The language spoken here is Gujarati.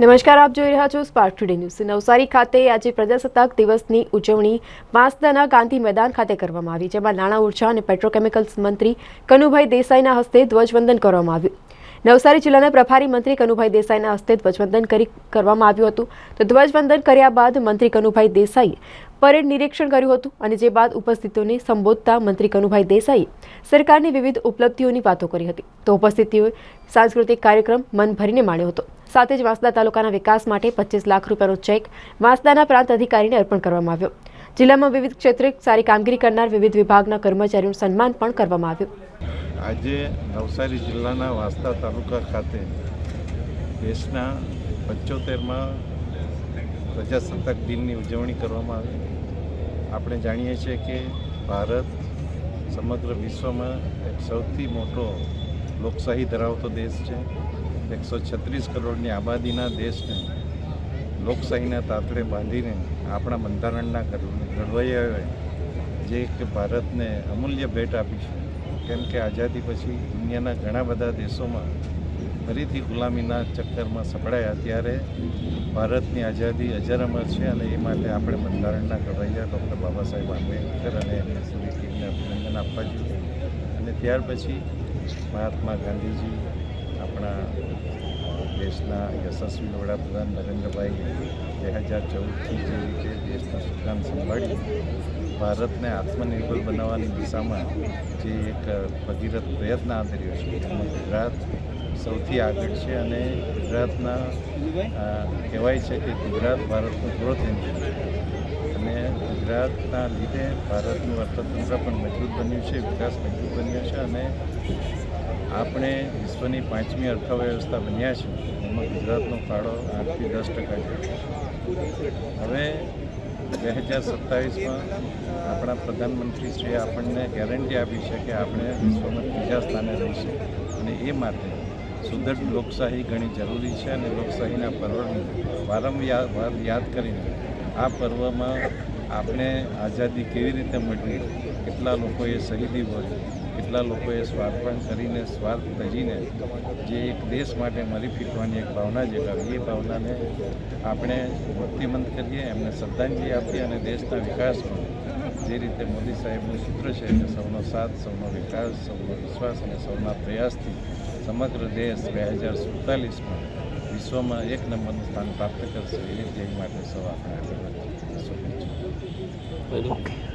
નમસ્કાર, આપ જોઈ રહ્યા છો સ્પાર્ક ટુડે ન્યૂઝ નવસારી ખાતે આજે પ્રજાસત્તાક દિવસની ઉજવણી વાંસદાના ગાંધી મેદાન ખાતે કરવામાં આવી, જેમાં નાણાં ઊર્જા અને પેટ્રોકેમિકલ્સ મંત્રી કનુભાઈ દેસાઈના હસ્તે ધ્વજવંદન કરવામાં આવ્યું. નવસારી જિલ્લાના પ્રભારી મંત્રી કનુભાઈ દેસાઈના હસ્તે ધ્વજવંદન કરી કરવામાં આવ્યું હતું. તો ધ્વજવંદન કર્યા બાદ મંત્રી કનુભાઈ દેસાઈએ પરેડ નિરીક્ષણ કર્યું હતું અને જે બાદ ઉપસ્થિતોને સંબોધતા મંત્રી કનુભાઈ દેસાઈએ સરકારની વિવિધ ઉપલબ્ધિઓની વાતો કરી હતી. તો ઉપસ્થિતિઓએ સાંસ્કૃતિક કાર્યક્રમ મન ભરીને માણ્યો હતો. સાથે જ વાંસદા તાલુકાના વિકાસ માટે પચીસ લાખ રૂપિયાનો ચેક વાંસદાના પ્રાંત અધિકારીને અર્પણ કરવામાં આવ્યો. જિલ્લામાં વિવિધ ક્ષેત્રે સારી કામગીરી કરનાર વિવિધ વિભાગના કર્મચારીઓનું સન્માન પણ કરવામાં આવ્યું. આજે નવસારી જિલ્લાના વાંસદા તાલુકા ખાતે દેશના પંચોતેરમાં પ્રજાસત્તાક દિનની ઉજવણી કરવામાં આવી. આપણે જાણીએ છીએ કે ભારત સમગ્ર વિશ્વમાં એક સૌથી મોટો લોકશાહી ધરાવતો દેશ છે. એકસો છત્રીસ કરોડની આબાદીના દેશને લોકશાહીના તાતડે બાંધીને આપણા બંધારણના ઘડ- ઘડવૈયાઓએ જે એક ભારતને અમૂલ્ય ભેટ આપી છે. કેમ કે આઝાદી પછી દુનિયાના ઘણા બધા દેશોમાં ફરીથી ગુલામીના ચક્કરમાં સપડાયા. ત્યારે ભારતની આઝાદી અજરઅમર છે અને એ માટે આપણે બંધારણના ઘડવૈયા ડૉક્ટર બાબા સાહેબ આંબેડકર અને એમની પૂરી અભિનંદન આપવા જોઈએ. અને ત્યાર પછી મહાત્મા ગાંધીજી આપણા દેશના યશસ્વી વડાપ્રધાન નરેન્દ્રભાઈ બે હજાર ચૌદથી જે રીતે દેશનું સુકાન સંભાળી ભારતને આત્મનિર્ભર બનાવવાની દિશામાં જે એક ભગીરથ પ્રયત્ન આદર્યો છે, એમાં ગુજરાત સૌથી આગળ છે અને ગુજરાતના કહેવાય છે કે ગુજરાત ભારતનું ગ્રોથ એન્જિન છે. અને ગુજરાતના લીધે ભારતનું અર્થતંત્ર પણ મજબૂત બન્યું છે, વિકાસ મજબૂત બન્યો છે અને આપણે વિશ્વની પાંચમી અર્થવ્યવસ્થા બન્યા છીએ એમાં ગુજરાતનો ફાળો આઠથી દસ ટકા છે. હવે બે હજાર સત્તાવીસમાં આપણા પ્રધાનમંત્રીશ્રીએ આપણને ગેરંટી આપી છે કે આપણે વિશ્વમાં ત્રીજા સ્થાને રહીશું. અને એ માટે સુદૃઢ લોકશાહી ઘણી જરૂરી છે અને લોકશાહીના પર્વને વારંવાર વાર યાદ કરીને આ પર્વમાં આપણે આઝાદી કેવી રીતે મળી કેટલા લોકોએ શહીદી ભરી કેટલા લોકોએ સ્વાર્પણ કરીને સ્વાર્થ તજીને જે એક દેશ માટે મરી ફીટવાની એક ભાવના જગાવી એ ભાવનાને આપણે ભક્તિમંત કરીએ, એમને શ્રદ્ધાંજલિ આપીએ અને દેશના વિકાસમાં જે રીતે મોદી સાહેબનું સૂત્ર છે કે સૌનો સાથ, સૌનો વિકાસ, સૌનો વિશ્વાસ અને સૌના પ્રયાસથી સમગ્ર દેશ બે હજાર સુડતાલીસમાં વિશ્વમાં એક નંબરનું સ્થાન પ્રાપ્ત કરશે, એ ધ્યેય માટે સૌ આપણે આગળ શુભેચ્છા.